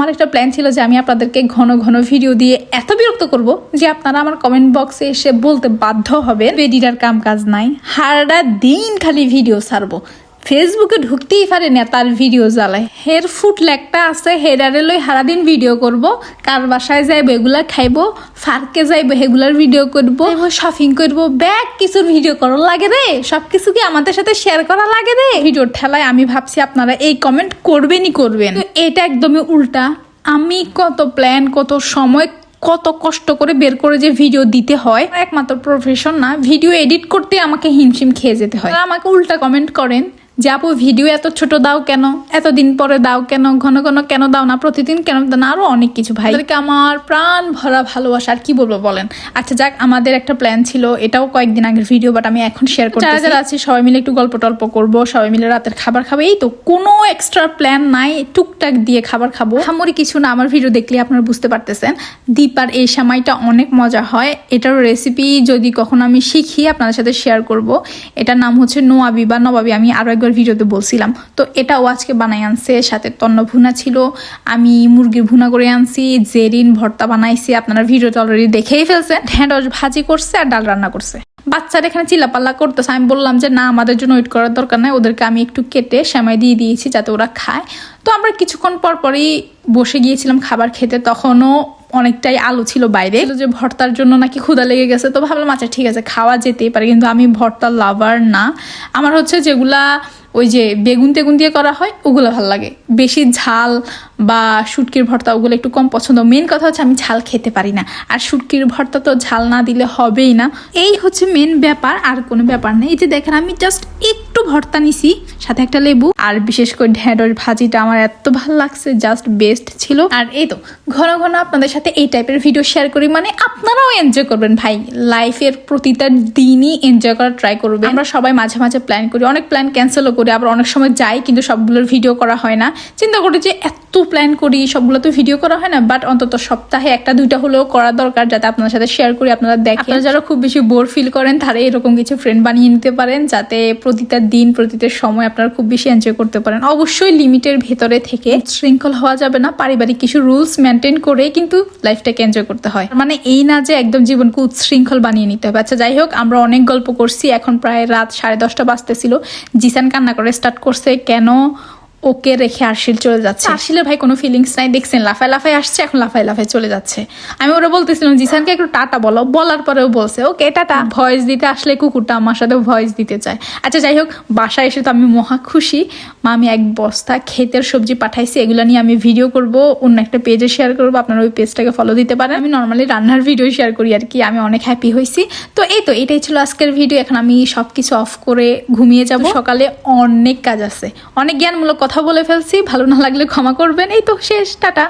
আমার একটা প্ল্যান ছিল যে আমি আপনাদেরকে ঘন ঘন ভিডিও দিয়ে এত বিরক্ত করব যে আপনারা আমার কমেন্ট বক্সে এসে বলতে বাধ্য হবে বেডিটার কাম কাজ নাই। হারটা দিন খালি ভিডিও ছাড়বো। ফেসবুকে ঢুকতেই পারে না তার ভিডিও জ্বালায়। হের ফুট লেকটা আছে হেডারে লই সারাদিন ভিডিও করব কার বাসায় যাইব এগুলা খাইবো ফার্কে যাইব সেগুলার ভিডিও করব শপিং করব ব্যাগ কিছুর ভিডিও করার লাগে রে সব কিছু কি আমাদের সাথে শেয়ার করা লাগে রে? ভিডিওর ঠেলায় আমি ভাবছি আপনারা এই কমেন্ট করবেনই করবেন। এটা একদমই উল্টা। আমি কত প্ল্যান কত সময় কত কষ্ট করে বের করে যে ভিডিও দিতে হয় একমাত্র প্রফেশন না ভিডিও এডিট করতে আমাকে হিমশিম খেয়ে যেতে হয়। আমাকে উল্টা কমেন্ট করেন। যে আপু ভিডিও এত ছোট দাও কেন? এতদিন পরে দাও কেন? ঘন ঘন কেন দাও না? প্রতিদিন কেন দাও না? আরও অনেক কিছু ভাই। তাদেরকে আমার প্রাণ ভরা ভালোবাসা আর কি বলব বলেন? আচ্ছা যাক আমাদের একটা প্ল্যান ছিল এটাও কয়েকদিন আগের ভিডিও বাট আমি এখন শেয়ার করতে যারা যারা আছে সবাই মিলে একটু গল্প টল্প করব সবাই মিলে রাতের খাবার খাব। এই তো কোনো এক্সট্রা প্ল্যান নাই টুকটাক দিয়ে খাবার খাব। হামরি কিছু না আমার ভিডিও দেখলে আপনারা বুঝতে পারতেছেন। দীপার এই সময়টা অনেক মজা হয়। এটার রেসিপি যদি কখনো আমি শিখি আপনাদের সাথে শেয়ার করব। এটার নাম হচ্ছে নোয়াবি বা নবাবি। আমি আরও একবার ভিডিওতে বলছিলাম। তো এটাও আজকে বানাই আনছে, সাথে তন্ন ভুনা ছিল। আমি মুরগির ভুনা করে আনছি, জেরিন ভর্তা বানাইছি। আপনারা ভিডিওটা অলরেডি দেখেই ফেলছেন। ঢেঁড়স ভাজি করছে আর ডাল রান্না করছে। বাচ্চারা এখানে চিল্লাপাল্লা করতেছে। আমি বললাম যে, না, আমাদের জন্য ওয়েট করার দরকার নাই। ওদেরকে আমি একটু কেটে সেমাই দিয়ে দিয়েছি যাতে ওরা খায়। তো আমরা কিছুক্ষণ পর পরই বসে গিয়েছিলাম খাবার খেতে। তখনও অনেকটাই আলো ছিল বাইরে। যে ভর্তার জন্য নাকি ক্ষুদা লেগে গেছে। তো ভাবলাম আচ্ছা ঠিক আছে, খাওয়া যেতেই পারে। কিন্তু আমি ভর্তার লাভার না। আমার হচ্ছে যেগুলা ওই যে বেগুন তেগুন দিয়ে করা হয় ওগুলো ভালো লাগে। বেশি ঝাল বা শুটকির ভর্তা, ওগুলো একটু কম পছন্দ। মেন কথা হচ্ছে আমি ঝাল খেতে পারি না। আর শুটকির ভর্তা তো ঝাল না দিলে হবেই না। এই হচ্ছে মেন ব্যাপার, আর কোনো ব্যাপার নেই এই যে দেখেন, আমি জাস্ট একটু ভর্তা নিছি, সাথে একটা লেবু। আর বিশেষ করে ঢেঁড়স ভাজিটা আমার এত ভালো লাগছে জাস্ট বেস্ট ছিল। আর এই তো, ঘন ঘন আপনাদের সাথে এই টাইপের ভিডিও শেয়ার করি। মানে আপনারাও এনজয় করবেন ভাই। লাইফের প্রতিটা দিনই এনজয় করার ট্রাই করবেন। আমরা সবাই মাঝে মাঝে প্ল্যান করি। অনেক প্ল্যান ক্যান্সেলও করি, আবার অনেক সময় যাই, কিন্তু সবগুলোর ভিডিও করা হয় না। চিন্তা করি যে এত প্ল্যান করি, সবগুলো তো ভিডিও করা হয় না বাট অন্তত সপ্তাহে একটা, দুইটা হলেও করা দরকার যাতে আপনার সাথে শেয়ার করি, আপনারা দেখেন। আপনারা যারা খুব বেশি বোর ফিল করেন তারা এরকম কিছু ফ্রেন্ড বানিয়ে নিতে পারেন, যাতে প্রতিটা দিন, প্রতিটা সময় আপনারা খুব বেশি এনজয় করতে পারেন। অবশ্যই লিমিটের ভেতরে থেকে শৃঙ্খল হওয়া যাবে না, পারিবারিক কিছু রুলস মেনটেন করে কিন্তু লাইফটাকে এনজয় করতে হয়। মানে এই না যে একদম জীবনকে উচ্ছৃঙ্খল বানিয়ে নিতে হবে। আচ্ছা যাই হোক, আমরা অনেক গল্প করছি, এখন প্রায় রাত সাড়ে দশটা বাজতেছিল। জিসান কান্না করে স্টার্ট করছে, কেন ওকে রেখে আরশিল চলে যাচ্ছে। আরশিলের ভাই কোনো ফিলিংস নাই দেখছেন লাফায় লাফায় আসছে এখন লাফায় লাফায় চলে যাচ্ছে। আমি ওরা বলতেছিলাম জিসানকে একটু টাটা বলো। বলার পরেও বলছে ওকে টাটা। ভয়েস দিতে আসলে কুকুরটা আমার সাথে ভয়েস দিতে চায়। আচ্ছা যাই হোক বাসায় এসে তো আমি মহা খুশি। মা আমি এক বস্তা ক্ষেতের সবজি পাঠাইছি এগুলো নিয়ে আমি ভিডিও করব অন্য একটা পেজে শেয়ার করব আপনারা ওই পেজটাকে ফলো দিতে পারেন। আমি নর্মালি রান্নার ভিডিও শেয়ার করি আর কি আমি অনেক হ্যাপি হয়েছি তো এই তো এটাই ছিল আজকের ভিডিও এখন আমি সব কিছু অফ করে ঘুমিয়ে যাব। সকালে অনেক কাজ আছে। অনেক জ্ঞানমূলক কথা বলে ফেলছি ভালো না লাগলে ক্ষমা করবেন। এই তো শেষ টাটা।